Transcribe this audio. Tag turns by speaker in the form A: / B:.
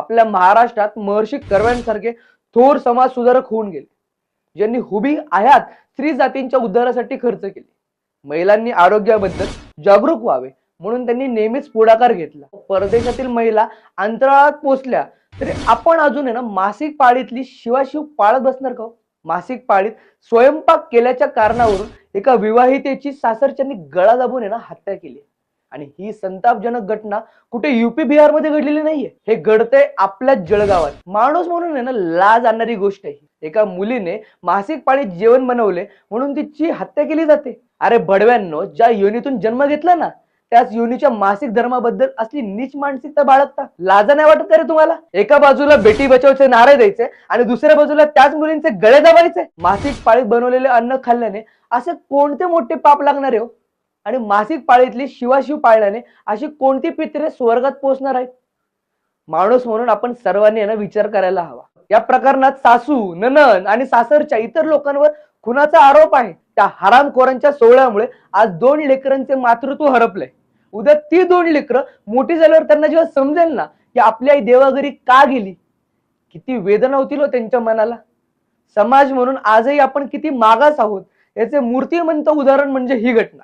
A: आपल्या महाराष्ट्रात महर्षी कर्व्यांसारखे थोर समाज सुधारक होऊन गेले. ज्यांनी हुबी आयात स्त्री जातींच्या उद्धारासाठी खर्च केले. महिलांनी आरोग्याबद्दल जागरूक व्हावे म्हणून त्यांनी नेहमीच पुढाकार घेतला. परदेशातील महिला अंतराळात पोचल्या तरी आपण अजून आहे ना मासिक पाळीतली शिवाशिव पाळत बसणार का हो? मासिक पाळीत स्वयंपाक केल्याच्या कारणावरून एका विवाहितेची सासरच्यांनी गळा दाबून आहे ना हत्या केली. आणि ही संतापजनक घटना कुठे युपी बिहारमध्ये घडलेली नाहीये. हे घडतंय आपल्याच जळगावात. माणूस म्हणून आहे ना लाज आणणारी गोष्ट आहे एका मुलीने मासिक पाळीत जेवण बनवले म्हणून तिची हत्या केली जाते. अरे भडव्यांनो ज्या योनीतून जन्म घेतला ना त्याच योनीच्या मासिक धर्माबद्दल असली नीच मानसिकता बाळगता. लाजा नाही वाटत का रे तुम्हाला? एका बाजूला बेटी बचावचे नारे द्यायचे आणि दुसऱ्या बाजूला त्याच मुलींचे गळे दाबायचे. मासिक पाळीत बनवलेले अन्न खाल्ल्याने असे कोणते मोठे पाप लागणार आहे हो? आणि मासिक पाळीतली शिवाशिव पाळल्याने अशी कोणती पित्रे स्वर्गात पोहोचणार आहेत? माणूस म्हणून आपण सर्वांनी यांना विचार करायला हवा. या प्रकरणात सासू ननन आणि सासरच्या इतर लोकांवर खुनाचा आरोप आहे. त्या हरामखोरांच्या सोहळ्यामुळे आज दोन लेकरांचे मातृत्व हरपले उद्या ती दोन लेकरं मोठी झाल्यावर त्यांना जेव्हा समजेल ना की आपली आई देवाघरी का गेली? किती वेदना होतील हो त्यांच्या मनाला. समाज म्हणून आजही आपण किती मागास आहोत याचे मूर्तिमंत उदाहरण म्हणजे ही घटना.